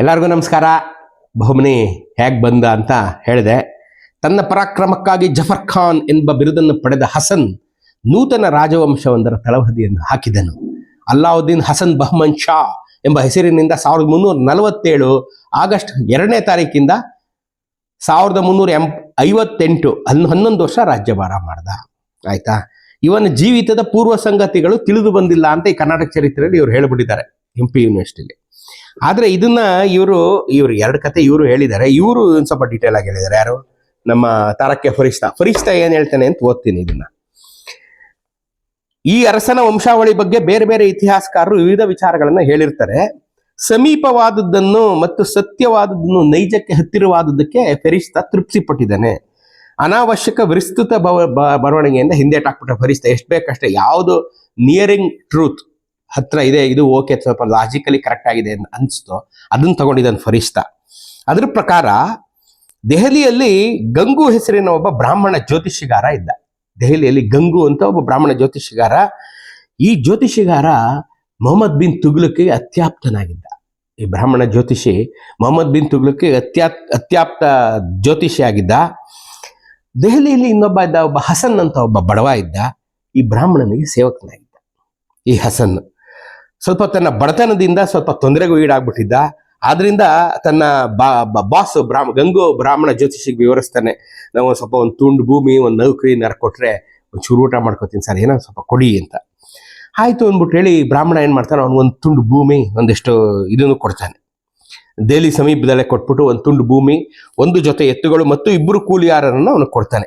ಎಲ್ಲರಿಗೂ ನಮಸ್ಕಾರ. ಬಹುಮನಿ ಹೇಗೆ ಬಂದ ಅಂತ ಹೇಳಿದೆ. ತನ್ನ ಪರಾಕ್ರಮಕ್ಕಾಗಿ ಜಫರ್ ಖಾನ್ ಎಂಬ ಬಿರುದನ್ನು ಪಡೆದ ಹಸನ್ ನೂತನ ರಾಜವಂಶವೊಂದರ ತಳಹದಿಯನ್ನು ಹಾಕಿದನು. ಅಲ್ಲಾವುದ್ದೀನ್ ಹಸನ್ ಬಹಮನ್ ಶಾ ಎಂಬ ಹೆಸರಿನಿಂದ ಸಾವಿರದ ಮುನ್ನೂರ ನಲವತ್ತೇಳು ಆಗಸ್ಟ್ ಎರಡನೇ ತಾರೀಕಿಂದ ಸಾವಿರದ ಮುನ್ನೂರ ಎಂ ಐವತ್ತೆಂಟು ಹನ್, ಹನ್ನೊಂದು ವರ್ಷ ರಾಜ್ಯಭಾರ ಮಾಡ್ದ. ಆಯ್ತಾ? ಇವನ ಜೀವಿತದ ಪೂರ್ವ ಸಂಗತಿಗಳು ತಿಳಿದು ಬಂದಿಲ್ಲ ಅಂತ ಈ ಕರ್ನಾಟಕ ಚರಿತ್ರೆಯಲ್ಲಿ ಇವರು ಹೇಳಿಬಿಟ್ಟಿದ್ದಾರೆ. M P ಯೂನಿವರ್ಸಿಟಿಲಿ. ಆದ್ರೆ ಇದನ್ನ ಇವರು ಇವರು ಎರಡು ಕತೆ ಇವರು ಹೇಳಿದ್ದಾರೆ. ಇವರು ಸ್ವಲ್ಪ ಡೀಟೇಲ್ ಆಗಿ ಹೇಳಿದ್ದಾರೆ. ಯಾರು? ನಮ್ಮ ತಾರಕ್ಯ ಫರಿಸ್ತಾ ಫರಿಸ್ತಾ ಏನ್ ಹೇಳ್ತಾನೆ ಅಂತ ಓದ್ತೀನಿ ಇದನ್ನ. ಈ ಅರಸನ ವಂಶಾವಳಿ ಬಗ್ಗೆ ಬೇರೆ ಬೇರೆ ಇತಿಹಾಸಕಾರರು ವಿವಿಧ ವಿಚಾರಗಳನ್ನ ಹೇಳಿರ್ತಾರೆ. ಸಮೀಪವಾದದ್ದನ್ನು ಮತ್ತು ಸತ್ಯವಾದದ್ದನ್ನು ನೈಜಕ್ಕೆ ಹತ್ತಿರವಾದದ್ದಕ್ಕೆ ಫರಿಷ್ಠ ತೃಪ್ತಿ ಪಟ್ಟಿದ್ದಾನೆ ಅನಾವಶ್ಯಕ ವಿಸ್ತೃತ ಬರವಣಿಗೆಯಿಂದ ಹಿಂದೆ ಹಿಂದೇಟಾಕ್ಬಿಟ್ರೆ ಫರಿಸ್ತಾ ಎಷ್ಟು ಬೇಕಷ್ಟೇ. ಯಾವುದು ನಿಯರಿಂಗ್ ಟ್ರೂತ್ ಹತ್ರ ಇದೆ, ಇದು ಓಕೆ ಸ್ವಲ್ಪ ಲಾಜಿಕಲಿ ಕರೆಕ್ಟ್ ಆಗಿದೆ ಅಂತ ಅನಿಸ್ತು. ಅದನ್ನ ತಗೊಂಡಿದ್ದಾನೆ ಫರಿಸ್ತಾ ಅದ್ರ ಪ್ರಕಾರ, ದೆಹಲಿಯಲ್ಲಿ ಗಂಗು ಹೆಸರಿನ ಒಬ್ಬ ಬ್ರಾಹ್ಮಣ ಜ್ಯೋತಿಷಿಗಾರ ಇದ್ದ. ದೆಹಲಿಯಲ್ಲಿ ಗಂಗು ಅಂತ ಒಬ್ಬ ಬ್ರಾಹ್ಮಣ ಜ್ಯೋತಿಷಿಗಾರ ಈ ಜ್ಯೋತಿಷಿಗಾರ ಮೊಹಮ್ಮದ್ ಬಿನ್ ತುಗ್ಲಕ್ಕೆ ಅತ್ಯಾಪ್ತನಾಗಿದ್ದ. ಈ ಬ್ರಾಹ್ಮಣ ಜ್ಯೋತಿಷಿ ಮೊಹಮ್ಮದ್ ಬಿನ್ ತುಗ್ಲಕ್ಕೆ ಅತ್ಯಾ ಅತ್ಯಾಪ್ತ ಜ್ಯೋತಿಷಿ ಆಗಿದ್ದ. ದೆಹಲಿಯಲ್ಲಿ ಇನ್ನೊಬ್ಬ ಇದ್ದ, ಒಬ್ಬ ಹಸನ್ ಅಂತ ಒಬ್ಬ ಬಡವ ಇದ್ದ. ಈ ಬ್ರಾಹ್ಮಣನಿಗೆ ಸೇವಕನಾಗಿದ್ದ. ಈ ಹಸನ್. ಸ್ವಲ್ಪ ತನ್ನ ಬಡತನದಿಂದ ಸ್ವಲ್ಪ ತೊಂದರೆಗೂ ಈಡಾಗ್ಬಿಟ್ಟಿದ್ದ. ಆದ್ರಿಂದ ತನ್ನ ಬಾ ಬಾಸ್ ಬ್ರಾಹ್ಮ, ಗಂಗು ಬ್ರಾಹ್ಮಣ ಜ್ಯೋತಿಷಿಗೆ ವಿವರಿಸ್ತಾನೆ, ನಾವು ಸ್ವಲ್ಪ ಒಂದು ತುಂಡು ಭೂಮಿ, ಒಂದು ನೌಕರಿ ನರ ಕೊಟ್ರೆ ಚೂರು ಊಟ ಮಾಡ್ಕೋತೀನಿ ಸರ್, ಏನೋ ಸ್ವಲ್ಪ ಕೊಡಿ ಅಂತ. ಆಯ್ತು ಅಂದ್ಬಿಟ್ಟು ಹೇಳಿ ಬ್ರಾಹ್ಮಣ ಏನ್ ಮಾಡ್ತಾನೆ ಅವ್ನು ಒಂದು ತುಂಡು ಭೂಮಿ ಒಂದಿಷ್ಟು ಇದನ್ನು ಕೊಡ್ತಾನೆ. ದೆಹಲಿ ಸಮೀಪದಲ್ಲೇ ಕೊಟ್ಬಿಟ್ಟು ಒಂದು ತುಂಡು ಭೂಮಿ, ಒಂದು ಜೊತೆ ಎತ್ತುಗಳು ಮತ್ತು ಇಬ್ಬರು ಕೂಲಿಯಾರರನ್ನು ಅವನು ಕೊಡ್ತಾನೆ.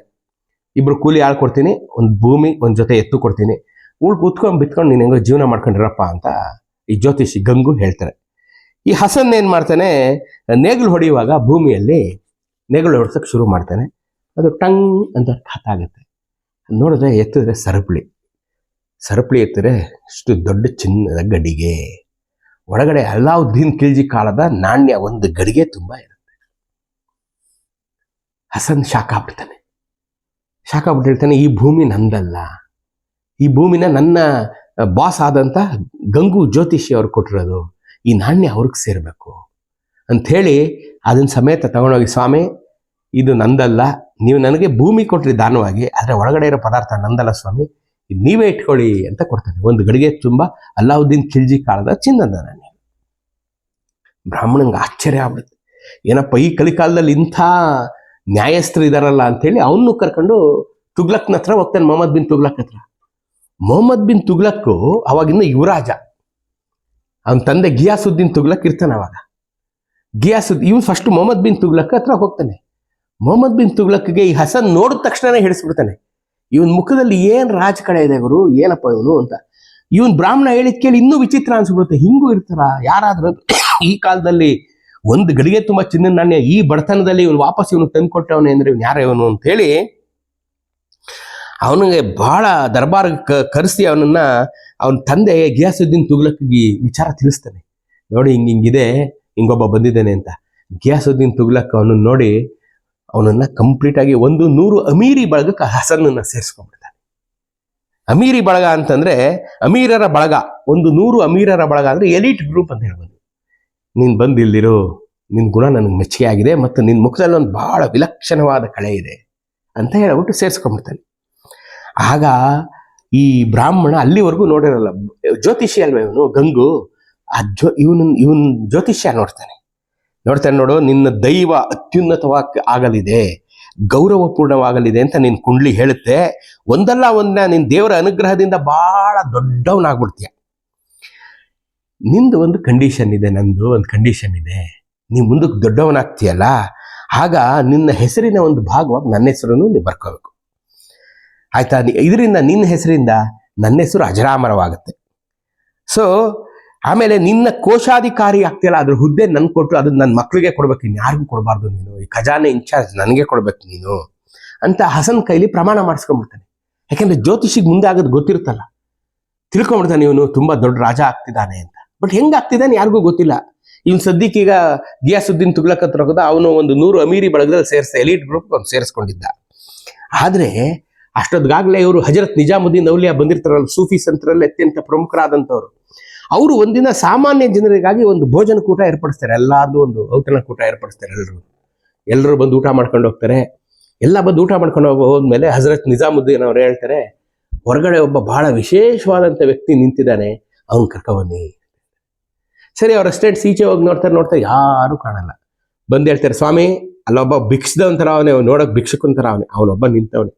ಇಬ್ಬರು ಕೂಲಿ ಆಳು ಕೊಡ್ತೀನಿ, ಒಂದು ಭೂಮಿ, ಒಂದು ಜೊತೆ ಎತ್ತು ಕೊಡ್ತೀನಿ. ಉಳ್ ಕೂತ್ಕೊಂಡು ಬಿತ್ಕೊಂಡು ನೀನು ಹೆಂಗೋ ಜೀವನ ಮಾಡ್ಕೊಂಡಿರಪ್ಪ ಅಂತ ಈ ಜ್ಯೋತಿಷಿ ಗಂಗು ಹೇಳ್ತಾರೆ. ಈ ಹಸನ್ ಏನು ಮಾಡ್ತಾನೆ, ನೇಗಿಲು ಹೊಡೆಯುವಾಗ ಭೂಮಿಯಲ್ಲಿ ನೇಗಿಲು ಹೊಡ್ಸಕ್ ಶುರು ಮಾಡ್ತಾನೆ. ಅದು ಟಂಗ್ ಅಂತ ಖಾತಾಗುತ್ತೆ ನೋಡಿದ್ರೆ ಎತ್ತಿದ್ರೆ ಸರಪಳಿ. ಸರಪಳಿ ಎತ್ತಿದ್ರೆ ಇಷ್ಟು ದೊಡ್ಡ ಚಿನ್ನದ ಗಡಿಗೆ. ಒಳಗಡೆ ಅಲ್ಲಾವುದ್ದೀನ್ ಕಿಲ್ಜಿ ಕಾಲದ ನಾಣ್ಯ ಒಂದು ಗಡಿಗೆ ತುಂಬಾ ಇರುತ್ತೆ. ಹಸನ್ ಶಾಖ ಆಗ್ಬಿಡ್ತಾನೆ. ಶಾಖ ಬಿಟ್ಟಿರ್ತಾನೆ ಈ ಭೂಮಿ ನಂದಲ್ಲ. ಈ ಭೂಮಿನ ನನ್ನ ಬಾಸ್ ಆದಂಥ ಗಂಗು ಜ್ಯೋತಿಷಿ ಅವ್ರು ಕೊಟ್ಟಿರೋದು. ಈ ನಾಣ್ಯ ಅವ್ರಿಗೆ ಸೇರಬೇಕು. ಅಂಥೇಳಿ ಅದನ್ನ ಸಮೇತ ತಗೊಂಡೋಗಿ, ಸ್ವಾಮಿ, ಇದು ನಂದಲ್ಲ. ನೀವು ನನಗೆ ಭೂಮಿ ಕೊಟ್ಟರಿ ದಾನವಾಗಿ, ಆದರೆ ಒಳಗಡೆ ಇರೋ ಪದಾರ್ಥ ನಂದಲ್ಲ ಸ್ವಾಮಿ. ಇದು ನೀವೇ ಇಟ್ಕೊಳ್ಳಿ ಅಂತ ಕೊಡ್ತಾನೆ ಒಂದು ಗಡಿಗೆ ತುಂಬ ಅಲ್ಲಾವುದ್ದೀನ್ ಖಿಲ್ಜಿ ಕಾಲದ ಚಿನ್ನದ ನಾಣ್ಯ. ಬ್ರಾಹ್ಮಣಂಗೆ ಆಶ್ಚರ್ಯ ಆಗ್ಬಿಡುತ್ತೆ. ಏನಪ್ಪ, ಈ ಕಲಿಕಾಲದಲ್ಲಿ ಇಂಥ ನ್ಯಾಯಸ್ಥರು ಇದಾರಲ್ಲ ಅಂಥೇಳಿ ಅವನ್ನೂ ಕರ್ಕೊಂಡು ತುಗ್ಲಕ್ನ ಹತ್ರ ಹೋಗ್ತಾನೆ ಮೊಹಮ್ಮದ್ ಬಿನ್ ತುಗ್ಲಕ್ ಹತ್ರ. ಮೊಹಮ್ಮದ್ ಬಿನ್ ತುಗ್ಲಕ್ಕು ಅವಾಗಿಂದ ಯುವರಾಜ. ಅವನ ತಂದೆ ಗಿಯಾಸುದ್ದೀನ್ ತುಗ್ಲಕ್ ಇರ್ತಾನೆ ಅವಾಗ. ಗಿಯಾಸುದ್, ಇವನು ಫಸ್ಟ್ ಮೊಹಮ್ಮದ್ ಬಿನ್ ತುಗ್ಲಕ್ ಹತ್ರ ಹೋಗ್ತಾನೆ. ಮೊಹಮ್ಮದ್ ಬಿನ್ ತುಗ್ಲಕ್ಗೆ ಈ ಹಸನ್ ನೋಡಿದ ತಕ್ಷಣನೇ ಹಿಡಿಸ್ಬಿಡ್ತಾನೆ. ಇವನ್ ಮುಖದಲ್ಲಿ ಏನ್ ರಾಜ್ ಕಡೆ ಇದೆ ಗುರು, ಏನಪ್ಪ ಇವನು ಅಂತ. ಇವನ್ ಬ್ರಾಹ್ಮಣ ಹೇಳಿದ ಕೇಳಿ ಇನ್ನೂ ವಿಚಿತ್ರ ಅನ್ಸ್ಬಿಡುತ್ತೆ. ಹಿಂಗೂ ಇರ್ತಾರ? ಯಾರಾದ್ರೂ ಈ ಕಾಲದಲ್ಲಿ ಒಂದು ಗಡಿಗೆ ತುಂಬಾ ಚಿನ್ನ ನಾಣ್ಯ, ಈ ಬಡತನದಲ್ಲಿ ಇವನು ವಾಪಸ್ ಇವನು ತಂದ್ಕೊಟ್ಟವನೇ ಅಂದ್ರೆ ಇವನು ಯಾರ ಇವನು ಅಂತ ಹೇಳಿ ಅವನಿಗೆ ಬಹಳ ದರ್ಬಾರ್ ಕರೆಸಿ ಅವನನ್ನ ಅವನ ತಂದೆ ಗಿಯಾಸುದ್ದೀನ್ ತುಗ್ಲಕ್ಗೆ ವಿಚಾರ ತಿಳಿಸ್ತಾನೆ. ನೋಡಿ ಹಿಂಗ ಹಿಂಗಿದೆ, ಹಿಂಗೊಬ್ಬ ಬಂದಿದ್ದಾನೆ ಅಂತ. ಗಿಯಾಸುದ್ದೀನ್ ತುಗ್ಲಕ್ ಅವನನ್ನ ನೋಡಿ ಅವನನ್ನ ಕಂಪ್ಲೀಟ್ ಆಗಿ ಒಂದು ನೂರು ಅಮೀರಿ ಬಳಗಕ್ಕೆ ಹಸನನ್ನ ಸೇರಿಸ್ಕೊಂಡ್ಬಿಡ್ತಾನೆ. ಅಮೀರಿ ಬಳಗ ಅಂತಂದ್ರೆ ಅಮೀರರ ಬಳಗ, ಒಂದು ನೂರು ಅಮೀರರ ಬಳಗ ಅಂದ್ರೆ ಎಲಿಟ್ ಗ್ರೂಪ್ ಅಂತ ಹೇಳ್ಬೋದು. ನೀನ್ ಬಂದು ಇಲ್ದಿರು ನಿನ್ ಗುಣ ನನಗೆ ಮೆಚ್ಚುಗೆ ಆಗಿದೆ ಮತ್ತು ನಿನ್ ಮುಖದಲ್ಲಿ ಒಂದು ಬಹಳ ವಿಲಕ್ಷಣವಾದ ಕಳೆ ಇದೆ ಅಂತ ಹೇಳ್ಬಿಟ್ಟು ಸೇರಿಸ್ಕೊಂಡ್ಬಿಡ್ತಾನೆ. ಆಗ ಈ ಬ್ರಾಹ್ಮಣ ಅಲ್ಲಿವರೆಗೂ ನೋಡಿರಲ್ಲ. ಜ್ಯೋತಿಷಿ ಅಲ್ವೇ ಇವನು? ಗಂಗು. ಆ ಜ್ಯೋ, ಇವನು, ಇವನ್ ಜ್ಯೋತಿಷ್ಯ ನೋಡ್ತಾನೆ. ನೋಡ್ತಾನೆ ನೋಡು, ನಿನ್ನ ದೈವ ಅತ್ಯುನ್ನತವಾಗಿ ಆಗಲಿದೆ. ಗೌರವಪೂರ್ಣವಾಗಲಿದೆ ಅಂತ ನಿನ್ನ ಕುಂಡ್ಲಿ ಹೇಳುತ್ತೆ. ಒಂದಲ್ಲ ಒಂದ ನಿನ್ನ ದೇವರ ಅನುಗ್ರಹದಿಂದ ಬಹಳ ದೊಡ್ಡವನಾಗ್ಬಿಡ್ತೀಯ. ನಿಂದು ಒಂದು ಕಂಡೀಷನ್ ಇದೆ, ನಂದು ಒಂದು ಕಂಡೀಷನ್ ಇದೆ. ನೀವು ಮುಂದಕ್ಕೆ ದೊಡ್ಡವನಾಗ್ತೀಯಲ್ಲ. ಆಗ ನಿನ್ನ ಹೆಸರಿನ ಒಂದು ಭಾಗವಾಗಿ ನನ್ನ ಹೆಸರನ್ನು ನೀವು ಬರ್ಕೋಬೇಕು. ಆಯ್ತಾ? ಇದರಿಂದ ನಿನ್ನ ಹೆಸರಿಂದ ನನ್ನ ಹೆಸರು ಅಜರಾಮರವಾಗುತ್ತೆ. ಸೊ ಆಮೇಲೆ ನಿನ್ನ ಕೋಶಾಧಿಕಾರಿ ಆಗ್ತಿಲ್ಲ ಅದ್ರ ಹುದ್ದೆ ನನ್ ಕೊಟ್ಟು ಅದನ್ನ ನನ್ನ ಮಕ್ಕಳಿಗೆ ಕೊಡ್ಬೇಕು ನೀನು ಯಾರಿಗೂ ಕೊಡಬಾರ್ದು ನೀನು. ಈ ಖಜಾನೆ ಇನ್ಚಾರ್ಜ್ ನನಗೆ ಕೊಡ್ಬೇಕು ನೀನು ಅಂತ ಹಸನ್ ಕೈಲಿ ಪ್ರಮಾಣ ಮಾಡಿಸ್ಕೊಂಡ್ಬಿಡ್ತಾನೆ. ಯಾಕಂದ್ರೆ ಜ್ಯೋತಿಷಿಗೆ ಮುಂದೆ ಆಗೋದು ಗೊತ್ತಿರುತ್ತಲ್ಲ. ತಿಳ್ಕೊಂಡ್ಬಿಡ್ತಾನೆ ಇವನು ತುಂಬಾ ದೊಡ್ಡ ರಾಜ ಆಗ್ತಿದ್ದಾನೆ ಅಂತ. ಬಟ್ ಹೆಂಗ್ ಆಗ್ತಿದ್ದಾನೆ ಯಾರಿಗೂ ಗೊತ್ತಿಲ್ಲ. ಇವ್ನು ಸದ್ಯಕ್ಕೀಗ ಗಿಯಾಸುದ್ದೀನ್ ತುಗ್ಲಕ್ ಹತ್ರ ಅವನು ಒಂದು ನೂರು ಅಮೀರಿ ಬಳಗದಲ್ಲಿ ಸೇರಿಸ್ತಾ ಎಲಿಟ್ ಗ್ರೂಪ್ ಅವ್ನು ಸೇರಿಸ್ಕೊಂಡಿದ್ದ. ಆದ್ರೆ ಅಷ್ಟೊತ್ತಿಗಾಗಲೇ ಇವರು ಹಜರತ್ ನಿಜಾಮುದ್ದೀನ್ ಔಲಿಯಾ ಬಂದಿರ್ತಾರಲ್ಲ, ಸೂಫಿ ಸಂತರಲ್ಲಿ ಅತ್ಯಂತ ಪ್ರಮುಖರಾದಂಥವ್ರು. ಅವರು ಒಂದಿನ ಸಾಮಾನ್ಯ ಜನರಿಗಾಗಿ ಒಂದು ಭೋಜನ ಕೂಟ ಏರ್ಪಡಿಸ್ತಾರೆ ಎಲ್ಲಾದ್ರೂ ಒಂದು ಔತಣ ಕೂಟ ಏರ್ಪಡಿಸ್ತಾರೆ ಎಲ್ಲರೂ ಎಲ್ಲರೂ ಬಂದು ಊಟ ಮಾಡ್ಕೊಂಡು ಹೋಗ್ತಾರೆ. ಎಲ್ಲ ಬಂದು ಊಟ ಮಾಡ್ಕೊಂಡು ಹೋಗ, ಹೋದ್ಮೇಲೆ ಹಜರತ್ ನಿಜಾಮುದ್ದೀನ್ ಅವ್ರು ಹೇಳ್ತಾರೆ, ಹೊರಗಡೆ ಒಬ್ಬ ಬಹಳ ವಿಶೇಷವಾದಂಥ ವ್ಯಕ್ತಿ ನಿಂತಿದ್ದಾನೆ, ಅವ್ನು ಕರ್ಕೊಬನ್ನಿ. ಸರಿ, ಅವ್ರ ಅಸ್ಟೇಟ್ಸ್ ಈಚೆ ಹೋಗಿ ನೋಡ್ತಾರೆ ನೋಡ್ತಾರೆ ಯಾರು ಕಾಣಲ್ಲ. ಬಂದು ಹೇಳ್ತಾರೆ, ಸ್ವಾಮಿ, ಅಲ್ಲೊಬ್ಬ ಭಿಕ್ಷದವಂತರ ಅವನೇ ನೋಡೋಕೆ ಭಿಕ್ಷಕಂತರ ಅವನೇ ಅವನೊಬ್ಬ ನಿಂತವನೆ.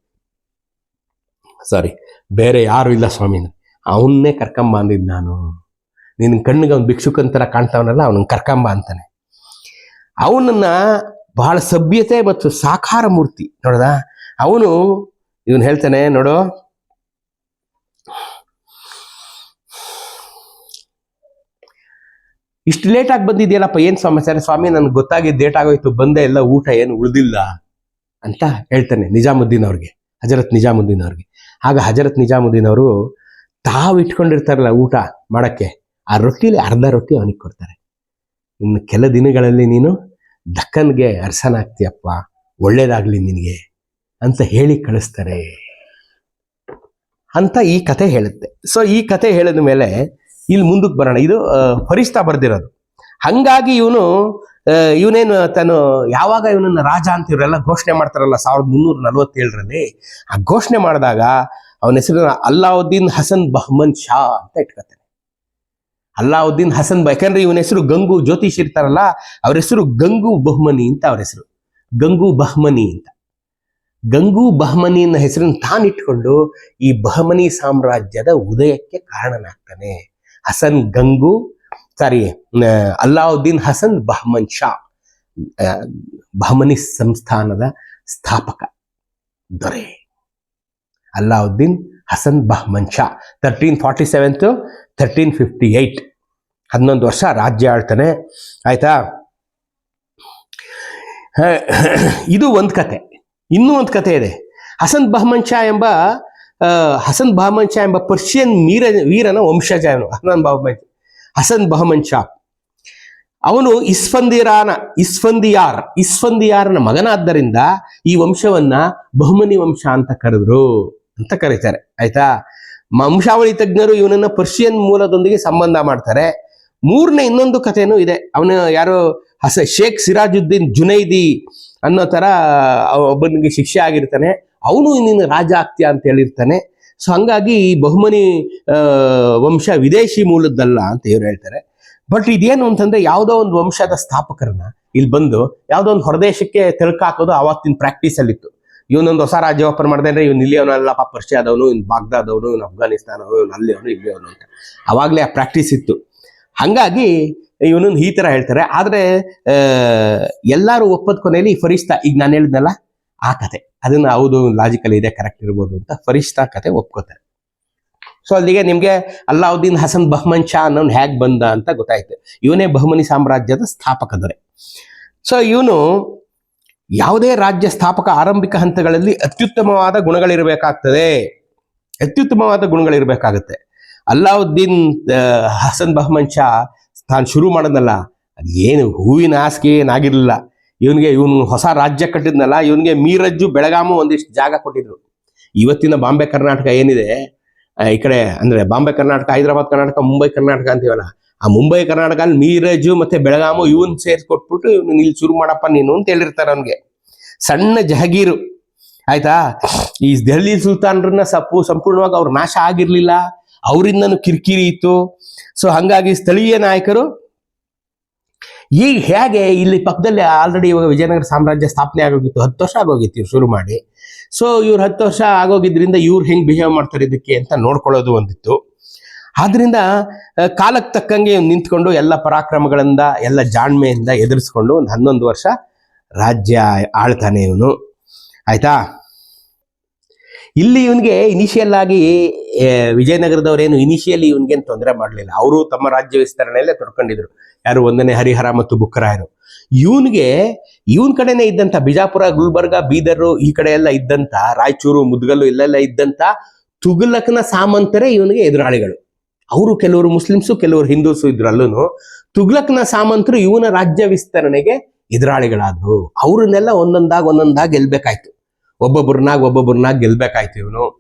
ಸಾರಿ ಬೇರೆ ಯಾರು ಇಲ್ಲ ಸ್ವಾಮಿ ಅವನ್ನೇ ಕರ್ಕಂಬ ಅಂದಿದ್ದು ನಾನು. ನಿನ್ನ ಕಣ್ಣಿಗೆ ಅವ್ನು ಭಿಕ್ಷುಕಂತರ ಕಾಣ್ತಾವನಲ್ಲ ಅವನನ್ನು ಕರ್ಕಂಬ ಅಂತಾನೆ. ಅವನನ್ನ ಬಹಳ ಸಭ್ಯತೆ ಮತ್ತು ಸಾಕಾರ ಮೂರ್ತಿ. ನೋಡದ? ಅವನು, ಇವನು ಹೇಳ್ತಾನೆ, ನೋಡು. ಇಷ್ಟು ಲೇಟಾಗಿ ಬಂದಿದೆಯಲ್ಲಪ್ಪ, ಏನು ಸಮಸ್ಯೆ ಸ್ವಾಮಿ, ನನ್ಗೆ ಗೊತ್ತಾಗಿದ್ದು ಡೇಟ್ ಆಗೋಯ್ತು, ಬಂದೆ, ಎಲ್ಲ ಊಟ ಏನು ಉಳಿದಿಲ್ಲ ಅಂತ ಹೇಳ್ತಾನೆ ನಿಜಾಮುದ್ದೀನ್ ಅವ್ರಿಗೆ. ಹಜರತ್ ನಿಜಾಮುದ್ದೀನ್ ಅವ್ರಿಗೆ. ಆಗ ಹಜರತ್ ನಿಜಾಮುದ್ದೀನ್ ಅವರು ತಾವು ಇಟ್ಕೊಂಡಿರ್ತಾರಲ್ಲ ಊಟ ಮಾಡೋಕ್ಕೆ, ಆ ರೊಟ್ಟಿಲಿ ಅರ್ಧ ರೊಟ್ಟಿ ಅವನಿಗೆ ಕೊಡ್ತಾರೆ. ಇನ್ನು ಕೆಲ ದಿನಗಳಲ್ಲಿ ನೀನು ದಕ್ಕನ್ಗೆ ಅರಸನಾಗ್ತೀಯಪ್ಪ ಒಳ್ಳೇದಾಗ್ಲಿ ನಿನಗೆ ಅಂತ ಹೇಳಿ ಕಳಿಸ್ತಾರೆ. ಅಂತ ಈ ಕತೆ ಹೇಳುತ್ತೆ. ಸೊ ಈ ಕತೆ ಹೇಳಿದ ಮೇಲೆ ಇಲ್ಲಿ ಮುಂದಕ್ಕೆ ಬರೋಣ. ಇದು ಫರಿಸ್ತಾ ಬರ್ದಿರೋದು. ಹಂಗಾಗಿ ಇವನು ಇವನೇನು ತಾನು ಯಾವಾಗ ಇವನನ್ನ ರಾಜ ಅಂತ ಇವರೆಲ್ಲ ಘೋಷಣೆ ಮಾಡ್ತಾರಲ್ಲ ಸಾವಿರದ ಮುನ್ನೂರ ನಲವತ್ತೇಳರಲ್ಲಿ? ಆ ಘೋಷಣೆ ಮಾಡಿದಾಗ ಅವನ ಹೆಸರನ್ನ ಅಲ್ಲಾವುದ್ದೀನ್ ಹಸನ್ ಬಹಮನ್ ಶಾ ಅಂತ ಇಟ್ಕೊತಾನೆ ಅಲ್ಲಾವುದ್ದೀನ್ ಹಸನ್ ಯಾಕಂದ್ರೆ ಇವನ ಹೆಸರು ಗಂಗು ಜ್ಯೋತಿಷ್ ಇರ್ತಾರಲ್ಲ, ಅವ್ರ ಹೆಸರು ಗಂಗು ಬಹ್ಮನಿ ಅಂತ ಅವ್ರ ಹೆಸರು. ಗಂಗು ಬಹ್ಮನಿ ಅಂತ. ಗಂಗು ಬಹಮನಿ ಅನ್ನೋ ಹೆಸರನ್ನು ತಾನಿಟ್ಕೊಂಡು ಈ ಬಹಮನಿ ಸಾಮ್ರಾಜ್ಯದ ಉದಯಕ್ಕೆ ಕಾರಣನಾಗ್ತಾನೆ. ಹಸನ್ ಗಂಗು ಸಾರಿ ಅಲ್ಲಾವುದ್ದೀನ್ ಹಸನ್ ಬಹಮನ್ ಶಾ ಬಹಮನಿ ಸಂಸ್ಥಾನದ ಸ್ಥಾಪಕ ದೊರೆ. Allauddin Hasan Bahman Shah thirteen forty seven to thirteen fifty eight ಹನ್ನೊಂದು ವರ್ಷ ರಾಜ್ಯ ಆಳ್ತಾನೆ ಆಯ್ತಾ ಇದು ಒಂದು ಕತೆ, ಇನ್ನೂ ಒಂದು ಕತೆ ಇದೆ. ಹಸನ್ ಬಹಮನ್ ಶಾ ಎಂಬ ಹಸನ್ ಬಹಮನ್ ಶಾ ಎಂಬ ಪರ್ಷಿಯನ್ ಮೀರ ವೀರನ ವಂಶಜ ಹಸನ್ ಬಹಮನ್ ಹಸನ್ ಬಹಮನ್ ಶಾ. ಅವನು ಇಸ್ಫಂದಿರಾನ, ಇಸ್ಫಂದಿಯಾರ್, ಇಸ್ಫಂದಿಯಾರನ ಮಗನಾದ್ದರಿಂದ ಈ ವಂಶವನ್ನ ಬಹುಮನಿ ವಂಶ ಅಂತ ಕರೆದ್ರು ಅಂತ ಕರೀತಾರೆ. ಆಯ್ತಾ? ವಂಶಾವಳಿ ತಜ್ಞರು ಇವನನ್ನ ಪರ್ಷಿಯನ್ ಮೂಲದೊಂದಿಗೆ ಸಂಬಂಧ ಮಾಡ್ತಾರೆ. ಮೂರನೇ ಇನ್ನೊಂದು ಕಥೆನೂ ಇದೆ. ಅವನ ಯಾರು? ಹಸ, ಶೇಖ್ ಸಿರಾಜುದ್ದೀನ್ ಜುನೈದಿ ಅನ್ನೋ ತರ ಒಬ್ಬನಿಗೆ ಶಿಕ್ಷೆ ಆಗಿರ್ತಾನೆ. ಅವನು ನೀನು ರಾಜ ಆಗ್ತೀಯ ಅಂತ ಹೇಳಿರ್ತಾನೆ. ಸೊ ಹಂಗಾಗಿ ಈ ಬಹುಮನಿ ವಂಶ ವಿದೇಶಿ ಮೂಲದ್ದಲ್ಲ ಅಂತ ಇವ್ರು ಹೇಳ್ತಾರೆ. ಬಟ್ ಇದೇನು ಅಂತಂದ್ರೆ ಯಾವುದೋ ಒಂದು ವಂಶದ ಸ್ಥಾಪಕರನ್ನ ಇಲ್ಲಿ ಬಂದು ಯಾವುದೋ ಒಂದು ಹೊರದೇಶಕ್ಕೆ ತಿಳ್ಕಾಕೋದು ಅವತ್ತಿನ ಪ್ರಾಕ್ಟೀಸ್ ಅಲ್ಲಿತ್ತು. ಇವನೊಂದು ಹೊಸ ರಾಜ್ಯ ಓಪನ್ ಮಾಡಿದೆ ಅಂದ್ರೆ ಇವ್ನು ಇಲ್ಲಿ ಅವನಲ್ಲಪ್ಪ ಪರ್ಷಿಯಾದವನು ಇವ್ನು ಬಾಗ್ದಾದವನು ಅಫ್ಘಾನಿಸ್ತಾನ ಅಫ್ಘಾನಿಸ್ತಾನವನು, ಇವ್ನು ಅಲ್ಲಿ ಅವನು ಇಲ್ಲಿ ಅವನು ಅಂತ. ಅವಾಗಲೇ ಆ ಪ್ರಾಕ್ಟೀಸ್ ಇತ್ತು. ಹಂಗಾಗಿ ಇವನನ್ನು ಈ ತರ ಹೇಳ್ತಾರೆ. ಆದ್ರೆ ಎಲ್ಲರೂ ಒಪ್ಪದ ಕೊನೆಯಲ್ಲಿ ಫರಿಸ್ತಾ, ಈಗ ನಾನು ಹೇಳಿದ್ನಲ್ಲ ಆ ಕತೆ. ಅದನ್ನ ಹೌದು ಲಾಜಿಕಲ್ ಇದೆ ಕರೆಕ್ಟ್ ಇರ್ಬೋದು ಅಂತ ಫರಿಶ್ತಾ ಕತೆ ಒಪ್ಕೋತಾರೆ. ಸೊ ಅಲ್ಲಿಗೆ ನಿಮ್ಗೆ ಅಲ್ಲಾವುದ್ದೀನ್ ಹಸನ್ ಬಹಮನ್ ಶಾ ಅನ್ನೋನು ಹೇಗ್ ಬಂದ ಅಂತ ಗೊತ್ತಾಯ್ತು. ಇವನೇ ಬಹುಮನಿ ಸಾಮ್ರಾಜ್ಯದ ಸ್ಥಾಪಕ ದೊರೆ ಸೊ ಇವನು ಯಾವುದೇ ರಾಜ್ಯ ಸ್ಥಾಪಕ ಆರಂಭಿಕ ಹಂತಗಳಲ್ಲಿ ಅತ್ಯುತ್ತಮವಾದ ಗುಣಗಳಿರಬೇಕಾಗ್ತದೆ. ಅತ್ಯುತ್ತಮವಾದ ಗುಣಗಳಿರಬೇಕಾಗುತ್ತೆ. ಅಲ್ಲಾವುದ್ದೀನ್ ಹಸನ್ ಬಹಮನ್ ಶಾ ತಾನು ಶುರು ಮಾಡೋದಲ್ಲ. ಏನು ಹೂವಿನ ಹಾಸಿಗೆ ಏನಾಗಿರ್ಲಿಲ್ಲ. ಇವನಿಗೆ ಇವನು ಹೊಸ ರಾಜ್ಯ ಕಟ್ಟಿದ್ನಲ್ಲ, ಇವನಿಗೆ ಮೀರಜ್ಜು ಬೆಳಗಾಮು ಒಂದಿಷ್ಟು ಜಾಗ ಕೊಟ್ಟಿದ್ರು. ಇವತ್ತಿನ ಬಾಂಬೆ ಕರ್ನಾಟಕ ಏನಿದೆ ಈ ಕಡೆ ಅಂದ್ರೆ ಬಾಂಬೆ ಕರ್ನಾಟಕ, ಹೈದರಾಬಾದ್ ಕರ್ನಾಟಕ, ಮುಂಬೈ ಕರ್ನಾಟಕ ಅಂತೀವಲ್ಲ, ಆ ಮುಂಬೈ ಕರ್ನಾಟಕ ಅಲ್ಲಿ ಮೀರಜ್ಜು ಮತ್ತೆ ಬೆಳಗಾಮು ಇವನ್ ಸೇರಿಸ್ಕೊಟ್ಬಿಟ್ಟು ಇವನು ಇಲ್ಲಿ ಶುರು ಮಾಡಪ್ಪ ನೀನು ಅಂತ ಹೇಳಿರ್ತಾರೆ ಅವನಿಗೆ. ಸಣ್ಣ ಜಹಗೀರು, ಆಯ್ತಾ? ಈ ದೆಹಲಿ ಸುಲ್ತಾನ್ರನ್ನ ಸಪ್ಪು ಸಂಪೂರ್ಣವಾಗಿ ಅವ್ರ ನಾಶ ಆಗಿರ್ಲಿಲ್ಲ, ಅವರಿಂದನು ಕಿರಿಕಿರಿ ಇತ್ತು. ಸೊ ಹಂಗಾಗಿ ಸ್ಥಳೀಯ ನಾಯಕರು ಈಗ ಹೇಗೆ ಇಲ್ಲಿ ಪಕ್ಕದಲ್ಲಿ ಆಲ್ರೆಡಿ ಇವಾಗ ವಿಜಯನಗರ ಸಾಮ್ರಾಜ್ಯ ಸ್ಥಾಪನೆ ಆಗೋಗಿತ್ತು, ಹತ್ತು ವರ್ಷ ಆಗೋಗಿತ್ತು ಇವ್ರು ಶುರು ಮಾಡಿ. ಸೊ ಇವ್ರು ಹತ್ತು ವರ್ಷ ಆಗೋಗಿದ್ರಿಂದ ಇವ್ರು ಹೆಂಗೆ ಬಿಹೇವ್ ಮಾಡ್ತಾರೆ ಇದಕ್ಕೆ ಅಂತ ನೋಡ್ಕೊಳ್ಳೋದು ಒಂದಿತ್ತು. ಆದ್ರಿಂದ ಕಾಲಕ್ಕೆ ತಕ್ಕಂಗೆ ನಿಂತ್ಕೊಂಡು ಎಲ್ಲ ಪರಾಕ್ರಮಗಳಿಂದ, ಎಲ್ಲ ಜಾಣ್ಮೆಯಿಂದ ಎದುರಿಸ್ಕೊಂಡು ಒಂದು ಹನ್ನೊಂದು ವರ್ಷ ರಾಜ್ಯ ಆಳ್ತಾನೆ ಇವನು. ಆಯ್ತಾ? ಇಲ್ಲಿ ಇವನ್ಗೆ ಇನಿಷಿಯಲ್ ಆಗಿ ವಿಜಯನಗರದವರೇನು ಇನಿಷಿಯಲಿ ಇವನ್ಗೆ ತೊಂದರೆ ಮಾಡಲಿಲ್ಲ. ಅವರು ತಮ್ಮ ರಾಜ್ಯ ವಿಸ್ತರಣೆಯಲ್ಲೇ ತೊಡ್ಕೊಂಡಿದ್ರು. ಯಾರು ಒಂದನೇ ಹರಿಹರ ಮತ್ತು ಬುಕ್ಕರಾಯರು. ಇವನ್ಗೆ, ಇವನ್ ಕಡೆನೇ ಇದ್ದಂತ ಬಿಜಾಪುರ, ಗುಲ್ಬರ್ಗ, ಬೀದರು, ಈ ಕಡೆ ಎಲ್ಲ ಇದ್ದಂತ, ರಾಯಚೂರು, ಮುದ್ಗಲ್ಲು ಇಲ್ಲೆಲ್ಲ ಇದ್ದಂತ ತುಗಲಕ್ನ ಸಾಮಂತರೇ ಇವನಿಗೆ ಎದುರಾಳಿಗಳು. ಅವರು ಕೆಲವರು ಮುಸ್ಲಿಮ್ಸು, ಕೆಲವರು ಹಿಂದೂಸು ಇದ್ರು ಅಲ್ಲೂ ತುಗ್ಲಕ್ನ ಸಾಮಂತರು ಇವನ ರಾಜ್ಯ ವಿಸ್ತರಣೆಗೆ ಎದುರಾಳಿಗಳಾದ್ರು. ಅವ್ರನ್ನೆಲ್ಲ ಒಂದೊಂದಾಗಿ ಒಂದೊಂದಾಗಿ ಗೆಲ್ಬೇಕಾಯ್ತು. ಒಬ್ಬೊಬ್ಬರನ್ನಾಗ ಒಬ್ಬೊಬ್ಬರನ್ನಾಗ ಗೆಲ್ಬೇಕಾಯ್ತು ಇವನು.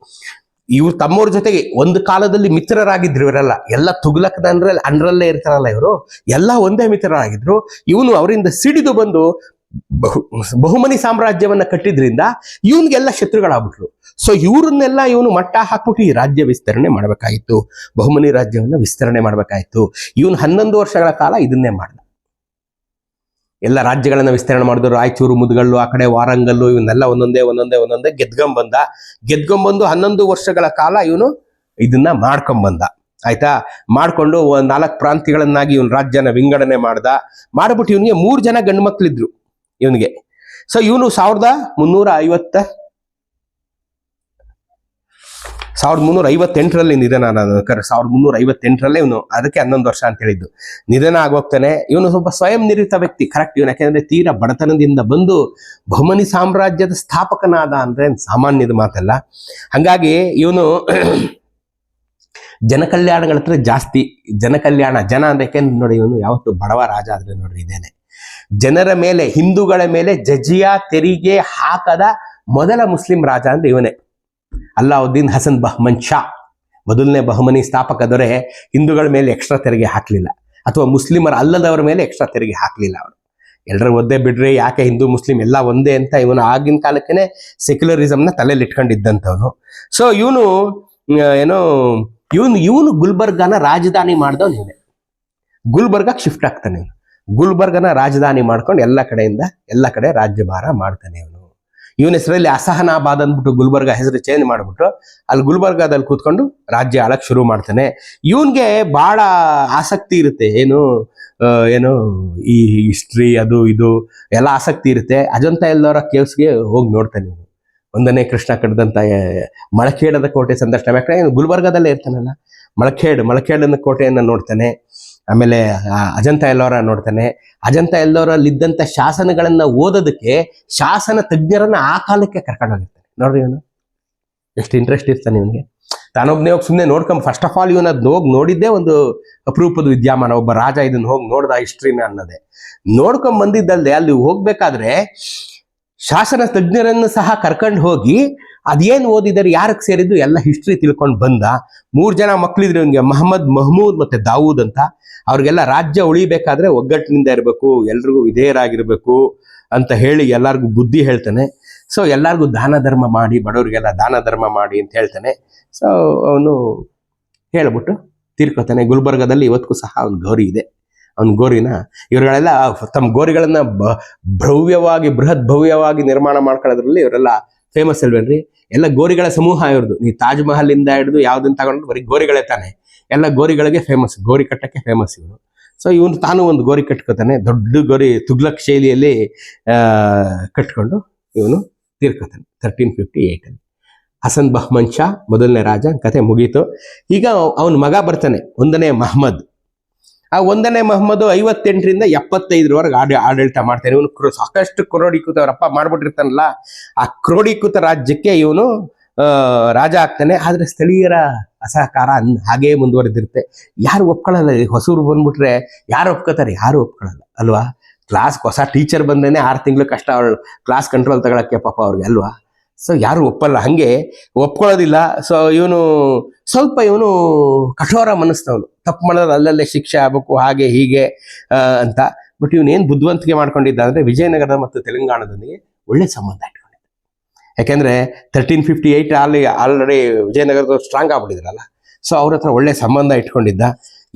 ಇವ್ರು ತಮ್ಮವ್ರ ಜೊತೆಗೆ ಒಂದು ಕಾಲದಲ್ಲಿ ಮಿತ್ರರಾಗಿದ್ರು ಇವರೆಲ್ಲ. ಎಲ್ಲ ತುಗ್ಲಕ್ಕದ ಅಂದ್ರೆ ಅಂಡ್ರಲ್ಲೇ ಇರ್ತಾರಲ್ಲ ಇವರು. ಎಲ್ಲ ಒಂದೇ ಮಿತ್ರರಾಗಿದ್ರು. ಇವನು ಅವರಿಂದ ಸಿಡಿದು ಬಂದು ಬಹು ಬಹುಮನಿ ಸಾಮ್ರಾಜ್ಯವನ್ನ ಕಟ್ಟಿದ್ರಿಂದ ಇವನ್ಗೆಲ್ಲ ಶತ್ರುಗಳಾಗ್ಬಿಟ್ರು. ಸೊ ಇವ್ರನ್ನೆಲ್ಲ ಇವನು ಮಟ್ಟ ಹಾಕ್ಬಿಟ್ಟು ಈ ರಾಜ್ಯ ವಿಸ್ತರಣೆ ಮಾಡಬೇಕಾಗಿತ್ತು ಬಹುಮನಿ ರಾಜ್ಯವನ್ನ ವಿಸ್ತರಣೆ ಮಾಡಬೇಕಾಗಿತ್ತು ಇವನು ಹನ್ನೊಂದು ವರ್ಷಗಳ ಕಾಲ ಇದನ್ನೇ ಮಾಡ್ದ. ಎಲ್ಲ ರಾಜ್ಯಗಳನ್ನ ವಿಸ್ತರಣೆ ಮಾಡಿದ್ರು. ರಾಯಚೂರು, ಮುದ್ಗಲ್ಲು, ಆ ಕಡೆ ವಾರಂಗಲ್ಲು, ಇವನ್ನೆಲ್ಲ ಒಂದೊಂದೇ ಒಂದೊಂದೇ ಒಂದೊಂದೇ ಗೆದ್ಕೊಂಬಂದ ಗೆದ್ಕೊಂಬಂದು ಹನ್ನೊಂದು ವರ್ಷಗಳ ಕಾಲ ಇವನು ಇದನ್ನ ಮಾಡ್ಕೊಂಬಂದ. ಆಯ್ತಾ? ಮಾಡ್ಕೊಂಡು ಒಂದ್ ನಾಲ್ಕು ಪ್ರಾಂತ್ಯಗಳನ್ನಾಗಿ ಇವನ್ ರಾಜ್ಯನ ವಿಂಗಡಣೆ ಮಾಡ್ದ. ಮಾಡ್ಬಿಟ್ಟು ಇವನಿಗೆ ಮೂರು ಜನ ಗಂಡು ಮಕ್ಳಿದ್ರು ಇವನಿಗೆ. ಸೊ ಇವನು ಸಾವಿರದ ಮುನ್ನೂರ ಐವತ್ತ ಸಾವಿರದ ಮುನ್ನೂರ ಐವತ್ತೆಂಟರಲ್ಲಿ ನಿಧನ ಕರೆ ಸಾವಿರದ ಮುನ್ನೂರ ಐವತ್ತೆಂಟರಲ್ಲೇ ಇವನು ಅದಕ್ಕೆ ಹನ್ನೊಂದು ವರ್ಷ ಅಂತ ಹೇಳಿದ್ದು. ನಿಧನ ಆಗೋಗ್ತಾನೆ ಇವನು ಸ್ವಲ್ಪ ಸ್ವಯಂ ನಿರ್ಮಿತ ವ್ಯಕ್ತಿ ಕರೆಕ್ಟ್ ಇವನು. ಯಾಕೆಂದ್ರೆ ತೀರಾ ಬಡತನದಿಂದ ಬಂದು ಬಹುಮನಿ ಸಾಮ್ರಾಜ್ಯದ ಸ್ಥಾಪಕನಾದ ಅಂದ್ರೆ ಸಾಮಾನ್ಯದ ಮಾತಲ್ಲ. ಹಂಗಾಗಿ ಇವನು ಜನಕಲ್ಯಾಣಗಳ ಹತ್ರ ಜಾಸ್ತಿ, ಜನಕಲ್ಯಾಣ, ಜನ ಅಂದ್ರೆ ಯಾಕೆಂದ್ರೆ ನೋಡಿ ಇವನು ಯಾವತ್ತು ಬಡವ ರಾಜ ಆದ್ರೆ ನೋಡ್ರಿ ಇದೇನೆ. ಜನರ ಮೇಲೆ, ಹಿಂದೂಗಳ ಮೇಲೆ ಜಜಿಯಾ ತೆರಿಗೆ ಹಾಕದ ಮೊದಲ ಮುಸ್ಲಿಂ ರಾಜ ಅಂದ್ರೆ ಇವನೇ. ಅಲ್ಲಾವುದ್ದೀನ್ ಹಸನ್ ಬಹಮನ್ ಶಾ. ಮೊದಲನೇ ಬಹುಮನಿ ಸ್ಥಾಪಕ ದೊರೆ ಹಿಂದೂಗಳ ಮೇಲೆ ಎಕ್ಸ್ಟ್ರಾ ತೆರಿಗೆ ಹಾಕಲಿಲ್ಲ. ಅಥವಾ ಮುಸ್ಲಿಮರ ಅಲ್ಲದವರ ಮೇಲೆ ಎಕ್ಸ್ಟ್ರಾ ತೆರಿಗೆ ಹಾಕಲಿಲ್ಲ ಅವರು. ಎಲ್ಲರೂ ಒದ್ದೆ ಬಿಡ್ರಿ, ಯಾಕೆ ಹಿಂದೂ, ಮುಸ್ಲಿಂ ಎಲ್ಲ ಒಂದೇ ಅಂತ ಇವನು ಆಗಿನ ಕಾಲಕ್ಕೇನೆ ಸೆಕ್ಯುಲರಿಸಮ್ನ ತಲೆಯಲ್ಲಿ ಇಟ್ಕೊಂಡಿದ್ದಂಥವನು ಸೊ ಇವನು ಏನೋ, ಇವನು ಇವನು ಗುಲ್ಬರ್ಗಾನ ರಾಜಧಾನಿ ಮಾಡ್ದವನು ಇವನೇ. ಗುಲ್ಬರ್ಗಕ್ಕೆ ಶಿಫ್ಟ್ ಆಗ್ತಾನೆ ಇವನು. ಗುಲ್ಬರ್ಗನ ರಾಜಧಾನಿ ಮಾಡ್ಕೊಂಡು ಎಲ್ಲ ಕಡೆಯಿಂದ, ಎಲ್ಲ ಕಡೆ ರಾಜ್ಯಭಾರ ಮಾಡ್ತಾನೆ ಇವನು. ಇವನ ಹೆಸರಲ್ಲಿ ಅಸಹನಾಬಾದ್ ಅಂದ್ಬಿಟ್ಟು ಗುಲ್ಬರ್ಗ ಹೆಸರು ಚೇಂಜ್ ಮಾಡಿಬಿಟ್ಟು ಅಲ್ಲಿ ಗುಲ್ಬರ್ಗಾದಲ್ಲಿ ಕೂತ್ಕೊಂಡು ರಾಜ್ಯ ಆಳಕ್ ಶುರು ಮಾಡ್ತಾನೆ. ಇವನ್ಗೆ ಬಹಳ ಆಸಕ್ತಿ ಇರುತ್ತೆ. ಏನು ಏನು ಈ ಹಿಸ್ಟ್ರಿ ಅದು ಇದು ಎಲ್ಲ ಆಸಕ್ತಿ ಇರುತ್ತೆ. ಅಜಂತ ಎಲ್ಲವರ ಕೇವ್ಸ್ಗೆ ಹೋಗಿ ನೋಡ್ತಾನೆ ಇವನು. ಒಂದನೇ ಕೃಷ್ಣ ಆ, ಮಳಖೇಡದ ಕೋಟೆ ಸಂದರ್ಶನ. ಯಾಕಂದ್ರೆ ಗುಲ್ಬರ್ಗದಲ್ಲೇ ಗುಲ್ಬರ್ಗಾದಲ್ಲೇ ಇರ್ತಾನಲ್ಲ. ಮಳಖೇಡ್ ಮಳಖೇಡನ ಕೋಟೆಯನ್ನು ನೋಡ್ತಾನೆ. ಆಮೇಲೆ ಅಜಂತ ಎಲ್ಲೋರ ನೋಡ್ತಾನೆ. ಅಜಂತ ಎಲ್ಲವರಲ್ಲಿದ್ದಂಥ ಶಾಸನಗಳನ್ನ ಓದೋದಕ್ಕೆ ಶಾಸನ ತಜ್ಞರನ್ನ ಆ ಕಾಲಕ್ಕೆ ಕರ್ಕೊಂಡು ಹೋಗಿರ್ತಾನೆ. ನೋಡ್ರಿ ಇವನು. ಎಷ್ಟು ಇಂಟ್ರೆಸ್ಟ್ ಇರ್ತಾನೆ ಇವನಿಗೆ. ತಾನೊಬ್ನೇ ಹೋಗಿ ಸುಮ್ಮನೆ ನೋಡ್ಕೊಂಡು ಫಸ್ಟ್ ಆಫ್ ಆಲ್ ಇವನ ಹೋಗಿ ನೋಡಿದ್ದೇ ಒಂದು ಅಪರೂಪದ ವಿದ್ಯಮಾನ. ಒಬ್ಬ ರಾಜ ಇದನ್ನ ಹೋಗಿ ನೋಡ್ದ ಹಿಸ್ಟ್ರಿನ ಅನ್ನೋದೇ. ನೋಡ್ಕೊಂಡ್ ಬಂದಿದ್ದಲ್ಲದೆ ಅಲ್ಲಿ ಹೋಗ್ಬೇಕಾದ್ರೆ ಶಾಸನ ತಜ್ಞರನ್ನು ಸಹ ಕರ್ಕೊಂಡು ಹೋಗಿ ಅದೇನು ಓದಿದ್ದಾರೆ ಯಾರಕ್ಕೆ ಸೇರಿದ್ದು? ಎಲ್ಲ ಹಿಸ್ಟ್ರಿ ತಿಳ್ಕೊಂಡು ಬಂದ. ಮೂರು ಜನ ಮಕ್ಕಳಿದ್ರು ಇವನಿಗೆ ಮಹಮ್ಮದ್, ಮಹಮೂದ್ ಮತ್ತೆ ದಾವೂದ್ ಅಂತ. ಅವ್ರಿಗೆಲ್ಲ ರಾಜ್ಯ ಉಳಿಬೇಕಾದ್ರೆ ಒಗ್ಗಟ್ಟಿನಿಂದ ಇರಬೇಕು, ಎಲ್ರಿಗೂ ವಿಧೇಯರಾಗಿರ್ಬೇಕು ಅಂತ ಹೇಳಿ ಎಲ್ಲರಿಗೂ ಬುದ್ಧಿ ಹೇಳ್ತಾನೆ. ಸೊ ಎಲ್ಲರಿಗೂ ದಾನ ಧರ್ಮ ಮಾಡಿ, ಬಡವರಿಗೆಲ್ಲ ದಾನ ಧರ್ಮ ಮಾಡಿ ಅಂತ ಹೇಳ್ತಾನೆ. ಸೊ ಅವನು ಹೇಳ್ಬಿಟ್ಟು ತೀರ್ಕೊತಾನೆ ಗುಲ್ಬರ್ಗದಲ್ಲಿ ಇವತ್ತಿಗೂ ಸಹ ಅವ್ನ ಗೌರಿ ಇದೆ. ಅವ್ನ ಗೋರಿನ, ಇವರುಗಳೆಲ್ಲ ತಮ್ಮ ಗೋರಿಗಳನ್ನ ಭವ್ಯವಾಗಿ, ಬೃಹತ್ ಭವ್ಯವಾಗಿ ನಿರ್ಮಾಣ ಮಾಡ್ಕೊಳ್ಳೋದ್ರಲ್ಲಿ ಇವರೆಲ್ಲ ಫೇಮಸ್ ಅಲ್ವೇನ್ರಿ? ಎಲ್ಲ ಗೋರಿಗಳ ಸಮೂಹ ಇವ್ರದ್ದು. ನೀ ತಾಜ್ ಮಹಲ್ ಇಂದ ಹಿಡಿದು ಯಾವ್ದನ್ನ ತಗೊಂಡ್ರು ಬರೀ ಗೋರಿಗಳೇ ತಾನೆ. ಎಲ್ಲ ಗೋರಿಗಳಿಗೆ ಫೇಮಸ್ ಗೋರಿ ಕಟ್ಟಕ್ಕೆ ಫೇಮಸ್ ಇವನು ಸೊ ಇವನು ತಾನು ಒಂದು ಗೋರಿ ಕಟ್ಕೋತಾನೆ, ದೊಡ್ಡ ಗೋರಿ ತುಗ್ಲಕ್ ಶೈಲಿಯಲ್ಲಿ ಕಟ್ಕೊಂಡು ಇವನು ತೀರ್ಕೋತಾನೆ. ತರ್ಟೀನ್ ಫಿಫ್ಟಿ ಏಯ್ಟಲ್ಲಿ ಹಸನ್ ಬಹ್ಮನ್ ಶಾ, ಮೊದಲನೇ ರಾಜ, ಕತೆ ಮುಗೀತು. ಈಗ ಅವನ ಮಗ ಬರ್ತಾನೆ, ಒಂದನೇ ಮಹಮ್ಮದ್. ಆ ಒಂದನೇ ಮಹಮ್ಮದ್ ಐವತ್ತೆಂಟರಿಂದ ಎಪ್ಪತ್ತೈದರವರೆಗೆ ಆಡ ಆಡಳಿತ ಮಾಡ್ತಾನೆ ಇವನು ಸಾಕಷ್ಟು ಕ್ರೋಢೀಕೃತವರಪ್ಪ ಮಾಡ್ಬಿಟ್ಟಿರ್ತಾನಲ್ಲ, ಆ ಕ್ರೋಢೀಕೃತ ರಾಜ್ಯಕ್ಕೆ ಇವನು ರಾಜ ಆಗ್ತಾನೆ. ಆದರೆ ಸ್ಥಳೀಯರ ಅಸಹಕಾರ ಅನ್- ಹಾಗೇ ಮುಂದುವರೆದಿರುತ್ತೆ. ಯಾರು ಒಪ್ಕೊಳ್ಳಲ್ಲ? ಹೊಸೂರು ಬಂದ್ಬಿಟ್ರೆ ಯಾರು ಒಪ್ಕೊತಾರೆ? ಯಾರು ಒಪ್ಕೊಳ್ಳಲ್ಲ, ಅಲ್ವಾ? ಕ್ಲಾಸ್ ಹೊಸ ಟೀಚರ್ ಬಂದೇನೆ ಆರು ತಿಂಗಳು ಕಷ್ಟ. ಕ್ಲಾಸ್ ಕಂಟ್ರೋಲ್ ತಗೊಳಕ್ಕೆ ಪಾಪ ಅವ್ರಿಗೆ, ಅಲ್ವಾ? ಸೊ ಯಾರು ಒಪ್ಪಲ್ಲ. ಹಂಗೆ ಒಪ್ಕೊಳ್ಳೋದಿಲ್ಲ. ಸೊ ಇವನು ಸ್ವಲ್ಪ ಇವನು ಕಠೋರ ಮನಸ್ಸಿನವನು ತಪ್ಪು ಮಾಡಿದ್ರೆ ಅಲ್ಲಲ್ಲೇ ಶಿಕ್ಷೆ ಆಗಬೇಕು, ಹಾಗೆ ಹೀಗೆ ಅಂತ. ಬಟ್ ಇವನು ಏನು ಬುದ್ಧಿವಂತಿಕೆ ಮಾಡ್ಕೊಂಡಿದ್ದ ಅಂದರೆ ವಿಜಯನಗರ ಮತ್ತು ತೆಲಂಗಾಣದೊಂದಿಗೆ ಒಳ್ಳೆ ಸಂಬಂಧ ಇಟ್ಕೊಂಡಿದ್ದ ಯಾಕೆಂದರೆ ತರ್ಟೀನ್ ಫಿಫ್ಟಿ ಏಯ್ಟ್ ಅಲ್ಲಿ ಆಲ್ರೆಡಿ ವಿಜಯನಗರದ ಸ್ಟ್ರಾಂಗ್ ಆಗ್ಬಿಟ್ಟಿದ್ರಲ್ಲ. ಸೊ ಅವ್ರ ಹತ್ರ ಒಳ್ಳೆ ಸಂಬಂಧ ಇಟ್ಕೊಂಡಿದ್ದ.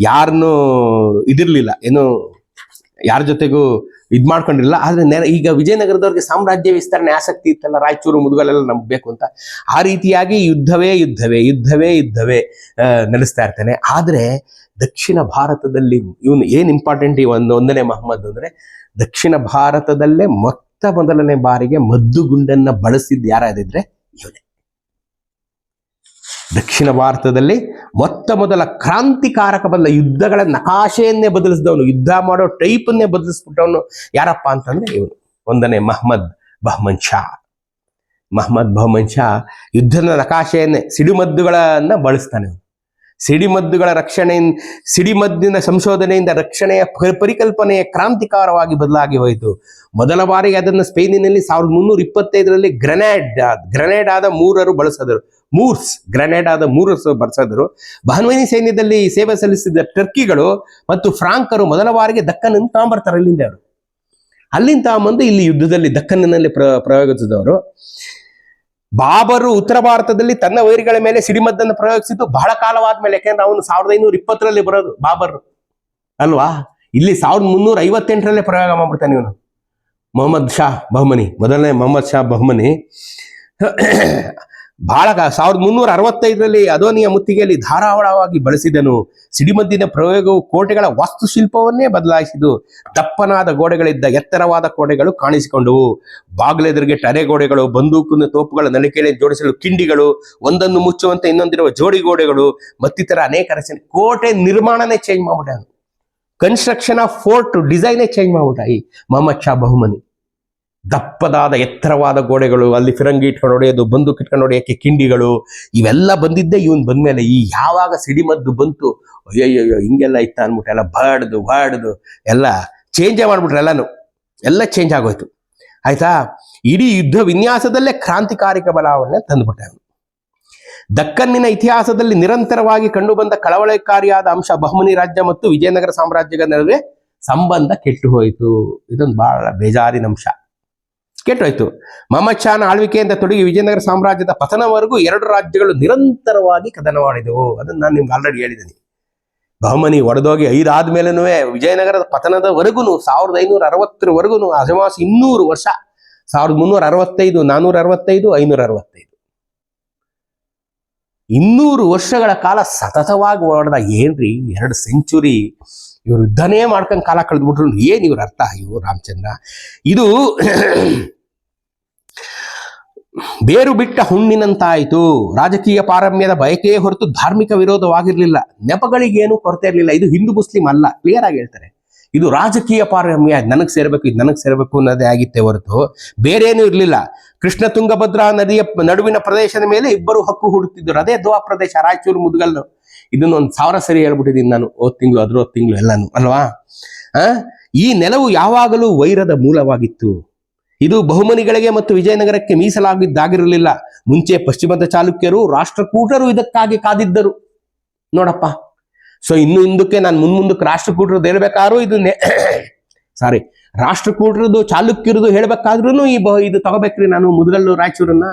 ಯಾರನ್ನೂ ಇದಿರಲಿಲ್ಲ. ಏನು ಯಾರ ಜೊತೆಗೂ ಇದ್ ಮಾಡ್ಕೊಂಡಿಲ್ಲ ಆದ್ರೆ ಈಗ ವಿಜಯನಗರದವ್ರಿಗೆ ಸಾಮ್ರಾಜ್ಯ ವಿಸ್ತರಣೆ ಆಸಕ್ತಿ ಇತ್ತಲ್ಲ, ರಾಯಚೂರು ಮುದುಗಲೆಲ್ಲ ನಮ್ಗೆ ಬೇಕು ಅಂತ. ಆ ರೀತಿಯಾಗಿ ಯುದ್ಧವೇ ಯುದ್ಧವೇ ಯುದ್ಧವೇ ಯುದ್ಧವೇ ನಡೆಸ್ತಾ ಇರ್ತಾನೆ. ಆದ್ರೆ ದಕ್ಷಿಣ ಭಾರತದಲ್ಲಿ ಇವನು ಏನ್ ಇಂಪಾರ್ಟೆಂಟ್ ಈ ಒಂದು ಒಂದನೇ ಮಹಮ್ಮದ್ ಅಂದ್ರೆ, ದಕ್ಷಿಣ ಭಾರತದಲ್ಲೇ ಮೊತ್ತ ಮೊದಲನೇ ಬಾರಿಗೆ ಮದ್ದುಗುಂಡನ್ನ ಬಳಸಿದ್ದು ಯಾರಾದಿದ್ರೆ, ಇವನೇ. ದಕ್ಷಿಣ ಭಾರತದಲ್ಲಿ ಮೊತ್ತ ಮೊದಲ ಕ್ರಾಂತಿಕಾರಕ ಬದಲ ಯುದ್ಧಗಳ ನಕಾಶೆಯನ್ನೇ ಬದಲಿಸಿದವನು, ಯುದ್ಧ ಮಾಡೋ ಟೈಪನ್ನೇ ಬದಲಿಸ್ಬಿಟ್ಟವನು ಯಾರಪ್ಪ ಅಂತಂದ್ರೆ ಇವನು ಒಂದನೇ ಮಹಮ್ಮದ್ ಬಹಮನ್ ಶಾ. ಮಹಮ್ಮದ್ ಬಹಮನ್ ಶಾ ಯುದ್ಧದ ನಕಾಶೆಯನ್ನೇ ಸಿಡಿಮದ್ದುಗಳನ್ನ ಬಳಸ್ತಾನೆ ಸಿಡಿಮದ್ದುಗಳ ರಕ್ಷಣೆ ಸಿಡಿಮದ್ದಿನ ಸಂಶೋಧನೆಯಿಂದ ರಕ್ಷಣೆಯ ಪರಿಕಲ್ಪನೆಯ ಕ್ರಾಂತಿಕಾರವಾಗಿ ಬದಲಾಗಿ ಹೋಯಿತು. ಮೊದಲ ಬಾರಿಗೆ ಅದನ್ನು ಸ್ಪೇನಿನಲ್ಲಿ ಸಾವಿರದ ಮುನ್ನೂರ ಇಪ್ಪತ್ತೈದರಲ್ಲಿ ಗ್ರೆನೇಡ್ ಗ್ರೆನೇಡ್ ಆದ ಮೂರರು ಬಳಸಿದರು. ಮೂರ್ಸ್, ಗ್ರೆನೇಡ್ ಆದ ಮೂರ್ಸ್ ಬರ್ಸಾದರು. ಬಹನ್ವೈನಿ ಸೈನ್ಯದಲ್ಲಿ ಸೇವೆ ಸಲ್ಲಿಸಿದ ಟರ್ಕಿಗಳು ಮತ್ತು ಫ್ರಾಂಕರು ಮೊದಲ ಬಾರಿಗೆ ದಕ್ಕನನ್ನು ಬರ್ತಾರೆ ಅಲ್ಲಿಂದ ಅವರು. ಅಲ್ಲಿಂದ ಬಂದು ಇಲ್ಲಿ ಯುದ್ಧದಲ್ಲಿ ದಕ್ಕನ್ನಲ್ಲಿ ಪ್ರ, ಪ್ರಯೋಗಿಸಿದವರು. ಬಾಬರು ಉತ್ತರ ಭಾರತದಲ್ಲಿ ತನ್ನ ವೈರಿಗಳ ಮೇಲೆ ಸಿಡಿಮದ್ದನ್ನು ಪ್ರಯೋಗಿಸಿದ್ದು ಬಹಳ ಕಾಲವಾದ ಮೇಲೆ, ಯಾಕೆಂದ್ರೆ ಅವನು ಸಾವಿರದ ಐನೂರ ಇಪ್ಪತ್ತರಲ್ಲಿ ಬರೋದು, ಬಾಬರ್. ಅಲ್ವಾ? ಇಲ್ಲಿ ಸಾವಿರದ ಮುನ್ನೂರ ಐವತ್ತೆಂಟರಲ್ಲೇ ಪ್ರಯೋಗ ಮಾಡ್ಬಿಡ್ತಾನೆ ಇವನು. ಮೊಹಮ್ಮದ್ ಶಾ ಬಹಮನಿ, ಮೊದಲನೇ ಮೊಹಮ್ಮದ್ ಶಾ ಬಹುಮನಿ. ಬಹಳ ಸಾವಿರದ ಮುನ್ನೂರ ಅರವತ್ತೈದರಲ್ಲಿ ಅದೋನಿಯ ಮುತ್ತಿಗೆಯಲ್ಲಿ ಧಾರಾಳವಾಗಿ ಬಳಸಿದನು. ಸಿಡಿಮದ್ದಿನ ಪ್ರಯೋಗವು ಕೋಟೆಗಳ ವಾಸ್ತುಶಿಲ್ಪವನ್ನೇ ಬದಲಾಯಿಸಿದು ದಪ್ಪನಾದ ಗೋಡೆಗಳಿದ್ದ ಎತ್ತರವಾದ ಕೋಟೆಗಳು ಕಾಣಿಸಿಕೊಂಡವು. ಬಾಗಿಲೆದುರಿಗೆ ಟರೆಗೋಡೆಗಳು ಬಂದೂಕಿನ ತೋಪುಗಳ ನಳಿಕೆಯಲ್ಲಿ ಜೋಡಿಸಲು ಕಿಂಡಿಗಳು, ಒಂದನ್ನು ಮುಚ್ಚುವಂತೆ ಇನ್ನೊಂದಿರುವ ಜೋಡಿ ಗೋಡೆಗಳು, ಮತ್ತಿತರ ಅನೇಕ ರಚನೆ ಕೋಟೆ ನಿರ್ಮಾಣನೇ ಚೇಂಜ್ ಮಾಡ್ಬಿಟ್ಟ ಕನ್ಸ್ಟ್ರಕ್ಷನ್ ಆಫ್ ಫೋರ್ಟ್ ಡಿಸೈನೇ ಚೇಂಜ್ ಮಾಡ್ಬಿಟ್ಟ ಈ ಮೊಹಮ್ಮದ್ ಶಾ ಬಹುಮನಿ. ದಪ್ಪದಾದ ಎತ್ತರವಾದ ಗೋಡೆಗಳು, ಅಲ್ಲಿ ಫಿರಂಗಿ ಇಟ್ಕೊಂಡು ಹೊಡೆಯೋದು, ಬಂದೂಕ್ ಇಟ್ಕೊಂಡು ಹೊಡೆಯೋಕೆ ಕಿಂಡಿಗಳು, ಇವೆಲ್ಲ ಬಂದಿದ್ದೆ ಇವನ್ ಬಂದ್ಮೇಲೆ ಈ ಯಾವಾಗ ಸಿಡಿಮದ್ದು ಬಂತು ಅಯ್ಯಯ್ಯೋ ಹಿಂಗೆಲ್ಲ ಇತ್ತ ಅಂದ್ಬಿಟ್ಟು ಎಲ್ಲ ಬಾಡ್ದು ಬಾಡ್ದು ಎಲ್ಲ ಚೇಂಜೇ ಮಾಡ್ಬಿಟ್ರೆ ಎಲ್ಲಾನು. ಎಲ್ಲ ಚೇಂಜ್ ಆಗೋಯ್ತು. ಆಯ್ತಾ? ಇಡೀ ಯುದ್ಧ ವಿನ್ಯಾಸದಲ್ಲೇ ಕ್ರಾಂತಿಕಾರಿಕ ಬಲಾವಣೆ ತಂದ್ಬಿಟ್ಟೆ ದಕ್ಕನ್ನಿನ ಇತಿಹಾಸದಲ್ಲಿ ನಿರಂತರವಾಗಿ ಕಂಡುಬಂದ ಕಳವಳಕಾರಿಯಾದ ಅಂಶ ಬಹುಮನಿ ರಾಜ್ಯ ಮತ್ತು ವಿಜಯನಗರ ಸಾಮ್ರಾಜ್ಯದ ನಡುವೆ ಸಂಬಂಧ ಕೆಟ್ಟು ಹೋಯಿತು. ಇದೊಂದು ಬಹಳ ಬೇಜಾರಿನ ಅಂಶ. ಕೆಟ್ಟೋಯ್ತು. ಮಮಚಾನ ಆಳ್ವಿಕೆಯಿಂದ ತೊಡಗಿ ವಿಜಯನಗರ ಸಾಮ್ರಾಜ್ಯದ ಪತನವರೆಗೂ ಎರಡು ರಾಜ್ಯಗಳು ನಿರಂತರವಾಗಿ ಕದನವಾಡಿದವು. ಅದನ್ನು ನಾನು ನಿಮ್ಗೆ ಆಲ್ರೆಡಿ ಹೇಳಿದ್ದೀನಿ ಬಹಮನಿ ಒಡೆದೋಗಿ ಐದಾದ್ಮೇಲೂ ವಿಜಯನಗರದ ಪತನದವರೆಗೂ ಸಾವಿರದ ಐನೂರ ಅರವತ್ತರವರೆಗೂ ಅಜಮಾಸ್ ಇನ್ನೂರು ವರ್ಷ, ಸಾವಿರದ ಮುನ್ನೂರ ಅರವತ್ತೈದು ನಾನೂರ ಅರವತ್ತೈದು ಐನೂರ ಅರವತ್ತೈದು ಇನ್ನೂರು ವರ್ಷಗಳ ಕಾಲ ಸತತವಾಗಿ ಓಡದ ಏನ್ರಿ, ಎರಡು ಸೆಂಚುರಿ ಇವ್ರು ಯುದ್ಧನೇ ಮಾಡ್ಕೊಂಡು ಕಾಲ ಕಳೆದ್ಬಿಟ್ರು ಏನು ಇವ್ರ ಅರ್ಥ ಇವರು ರಾಮಚಂದ್ರ? ಇದು ಬೇರು ಬಿಟ್ಟ ಹುಣ್ಣಿನಂತಾಯಿತು. ರಾಜಕೀಯ ಪಾರಮ್ಯದ ಬಯಕೆಯೇ ಹೊರತು ಧಾರ್ಮಿಕ ವಿರೋಧವಾಗಿರಲಿಲ್ಲ. ನೆಪಗಳಿಗೇನು ಕೊರತೆ ಇರಲಿಲ್ಲ. ಇದು ಹಿಂದೂ ಮುಸ್ಲಿಂ ಅಲ್ಲ. ಕ್ಲಿಯರ್ ಆಗಿ ಹೇಳ್ತಾರೆ. ಇದು ರಾಜಕೀಯ ಪಾರಮ್ಯ. ನನಗೆ ಸೇರ್ಬೇಕು, ಇದು ನನಗೆ ಸೇರ್ಬೇಕು ಅನ್ನೋದೇ ಆಗಿತ್ತೆ ಹೊರತು ಬೇರೇನೂ ಇರಲಿಲ್ಲ. ಕೃಷ್ಣ ತುಂಗಭದ್ರಾ ನದಿಯ ನಡುವಿನ ಪ್ರದೇಶದ ಮೇಲೆ ಇಬ್ಬರು ಹಕ್ಕು ಹುಡುಕ್ತಿದ್ದರು ಅದೇ ದ್ವಾ ಪ್ರದೇಶ, ರಾಯಚೂರು ಮುದ್ಗಲ್ಲು. ಇದನ್ನ ಒಂದು ಸಾವಿರ ಸರಿ ಹೇಳ್ಬಿಟ್ಟಿದ್ದೀನಿ ನಾನು. ಓದ್ ತಿಂಗಳು ಅದ್ರ ತಿಂಗಳು ಎಲ್ಲಾನು. ಅಲ್ವಾ? ಆ? ಈ ನೆಲವು ಯಾವಾಗಲೂ ವೈರದ ಮೂಲವಾಗಿತ್ತು. ಇದು ಬಹುಮನಿಗಳಿಗೆ ಮತ್ತು ವಿಜಯನಗರಕ್ಕೆ ಮೀಸಲಾಗಿದ್ದಾಗಿರಲಿಲ್ಲ. ಮುಂಚೆ ಪಶ್ಚಿಮದ ಚಾಲುಕ್ಯರು ರಾಷ್ಟ್ರಕೂಟರು ಇದಕ್ಕಾಗಿ ಕಾದಿದ್ದರು. ನೋಡಪ್ಪ. ಸೊ ಇನ್ನು ಹಿಂದಕ್ಕೆ ನಾನು ಮುನ್ಮುಂದಕ್ಕೆ ರಾಷ್ಟ್ರಕೂಟರದ್ದು ಹೇಳ್ಬೇಕಾದ್ರೂ ಇದು ಸಾರಿ ರಾಷ್ಟ್ರಕೂಟರದು ಚಾಲುಕ್ಯರದು ಹೇಳ್ಬೇಕಾದ್ರೂ ಈ ಬ ಇದು ತಗೋಬೇಕ್ರಿ ನಾನು ಮುದಗಲ್ಲು ರಾಯಚೂರನ್ನ.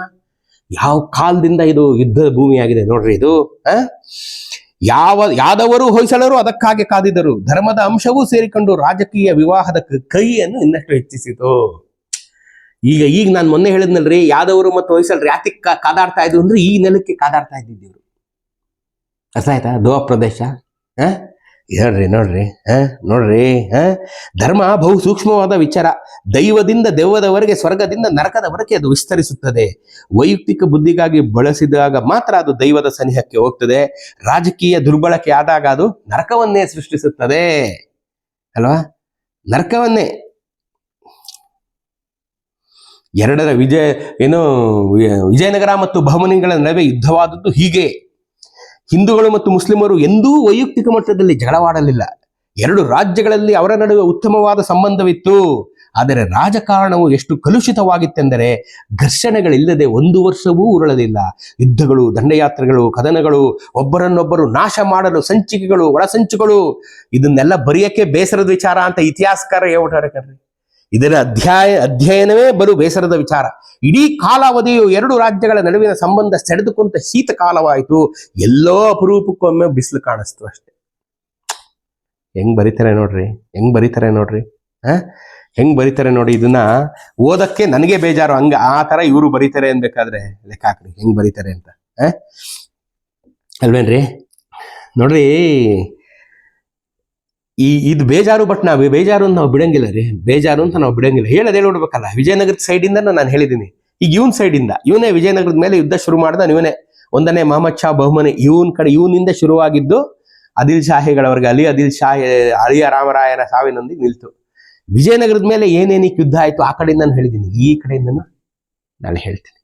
ಯಾವ ಕಾಲದಿಂದ ಇದು ಯುದ್ಧದ ಭೂಮಿಯಾಗಿದೆ ನೋಡ್ರಿ ಇದು ಯಾವ, ಯಾದವರು ಹೊಯ್ಸಳರು ಅದಕ್ಕಾಗಿ ಕಾದಿದ್ದರು. ಧರ್ಮದ ಅಂಶವೂ ಸೇರಿಕೊಂಡು ರಾಜಕೀಯ ವಿವಾಹದ ಕೈಯನ್ನು ಇನ್ನಷ್ಟು ಹೆಚ್ಚಿಸಿತು. ಈಗ ಈಗ ನಾನು ಮೊನ್ನೆ ಹೇಳಿದ್ನಲ್ರಿ, ಯಾದವರು ಮತ್ತು ಹೊಯ್ಸಳರು ಯಾತಕ್ಕೆ ಕಾ- ಕಾದಾಡ್ತಾ ಇದ್ರು ಅಂದ್ರೆ ಈ ನೆಲಕ್ಕೆ ಕಾದಾಡ್ತಾ ಇದ್ದಿದ್ದೀವ್ರು ಅರ್ಥ ಆಯ್ತಾ ದೋ ಪ್ರದೇಶ ಹೇಳ್ರಿ ನೋಡ್ರಿ ನೋಡ್ರಿ, ಹಾ? ನೋಡ್ರಿ, ಹ? ಧರ್ಮ ಬಹು ಸೂಕ್ಷ್ಮವಾದ ವಿಚಾರ. ದೈವದಿಂದ ದೆವ್ವದವರೆಗೆ, ಸ್ವರ್ಗದಿಂದ ನರಕದವರೆಗೆ ಅದು ವಿಸ್ತರಿಸುತ್ತದೆ. ವೈಯಕ್ತಿಕ ಬುದ್ಧಿಗಾಗಿ ಬಳಸಿದಾಗ ಮಾತ್ರ ಅದು ದೈವದ ಸನಿಹಕ್ಕೆ ಹೋಗ್ತದೆ. ರಾಜಕೀಯ ದುರ್ಬಳಕೆ ಆದಾಗ ಅದು ನರಕವನ್ನೇ ಸೃಷ್ಟಿಸುತ್ತದೆ. ಅಲ್ವಾ? ನರಕವನ್ನೇ. ಎರಡರ ವಿಜಯ, ಏನು ವಿಜಯನಗರ ಮತ್ತು ಬಹುಮನಿಗಳ ನಡುವೆ ಯುದ್ಧವಾದದ್ದು ಹೀಗೆ. ಹಿಂದೂಗಳು ಮತ್ತು ಮುಸ್ಲಿಮರು ಎಂದೂ ವೈಯಕ್ತಿಕ ಮಟ್ಟದಲ್ಲಿ ಜಗಳವಾಡಲಿಲ್ಲ. ಎರಡು ರಾಜ್ಯಗಳಲ್ಲಿ ಅವರ ನಡುವೆ ಉತ್ತಮವಾದ ಸಂಬಂಧವಿತ್ತು. ಆದರೆ ರಾಜಕಾರಣವು ಎಷ್ಟು ಕಲುಷಿತವಾಗಿತ್ತೆಂದರೆ ಘರ್ಷಣೆಗಳಿಲ್ಲದೆ ಒಂದು ವರ್ಷವೂ ಉರುಳಲಿಲ್ಲ. ಯುದ್ಧಗಳು, ದಂಡಯಾತ್ರೆಗಳು, ಕದನಗಳು, ಒಬ್ಬರನ್ನೊಬ್ಬರು ನಾಶ ಮಾಡಲು ಸಂಚಿಕೆಗಳು, ಒಳಸಂಚುಗಳು, ಇದನ್ನೆಲ್ಲ ಬರೆಯಕ್ಕೆ ಬೇಸರದ ವಿಚಾರ ಅಂತ ಇತಿಹಾಸಕಾರ ಹೇಳ್ಬಿಟ್ಟಾರೆ ಕಣ್ರಿ. ಇದರ ಅಧ್ಯಾಯ, ಅಧ್ಯಯನವೇ ಬಲು ಬೇಸರದ ವಿಚಾರ. ಇಡೀ ಕಾಲಾವಧಿಯು ಎರಡು ರಾಜ್ಯಗಳ ನಡುವಿನ ಸಂಬಂಧ ಸೆಳೆದುಕೊಂತ ಶೀತಕಾಲವಾಯಿತು. ಎಲ್ಲೋ ಅಪರೂಪಕ್ಕೊಮ್ಮೆ ಬಿಸಿಲು ಕಾಣಿಸ್ತು ಅಷ್ಟೇ. ಹೆಂಗ್ ಬರೀತಾರೆ ನೋಡ್ರಿ, ಹೆಂಗ್ ಬರೀತಾರೆ ನೋಡ್ರಿ ಹ ಹೆಂಗ್ ಬರೀತಾರೆ ನೋಡಿ ಇದನ್ನ ಓದಕ್ಕೆ ನನಗೆ ಬೇಜಾರು. ಹಂಗ ಆ ತರ ಇವರು ಬರೀತಾರೆ ಅನ್ಬೇಕಾದ್ರೆ ಲೆಕ್ಕ ಹಾಕ್ರಿ, ಹೆಂಗ್ ಬರೀತಾರೆ ಅಂತ ಅಲ್ವೇನ್ರಿ? ನೋಡ್ರಿ ಈ ಇದು ಬೇಜಾರು ಬಟ್ ನಾವು ಬೇಜಾರು ಅಂತ ನಾವು ಬಿಡಂಗಿಲ್ಲ ರೀ. ಬೇಜಾರು ಅಂತ ನಾವು ಬಿಡಂಗಿಲ್ಲ. ಹೇಳೋದು ಹೇಳ್ಬಿಡ್ಬೇಕಲ್ಲ ವಿಜಯನಗರದ ಸೈಡಿಂದ ನಾನು ಹೇಳಿದ್ದೀನಿ ಈಗ ಇವನ್ ಸೈಡಿಂದ ಇವನೇ ವಿಜಯನಗರದ ಮೇಲೆ ಯುದ್ಧ ಶುರು ಮಾಡ್ದ ಇವನೇ. ಒಂದನೇ ಮಹಮ್ಮದ್ ಶಾ ಬಹುಮನಿ, ಇವನ್ ಕಡೆ, ಇವನಿಂದ ಶುರುವಾಗಿದ್ದು ಅದಿಲ್ ಶಾಹಿಗಳವರೆಗೆ, ಅಲಿ ಅದಿಲ್ ಶಾಹಿ ಅಲಿಯ ರಾಮರಾಯನ ಸಾವಿನೊಂದಿಗೆ ನಿಲ್ತು. ವಿಜಯನಗರದ ಮೇಲೆ ಏನೇನಕ್ಕೆ ಯುದ್ಧ ಆಯ್ತು, ಆ ಕಡೆಯಿಂದ ನಾನು ಹೇಳಿದ್ದೀನಿ ಈ ಕಡೆಯಿಂದನೂ ನಾನು ಹೇಳ್ತೀನಿ.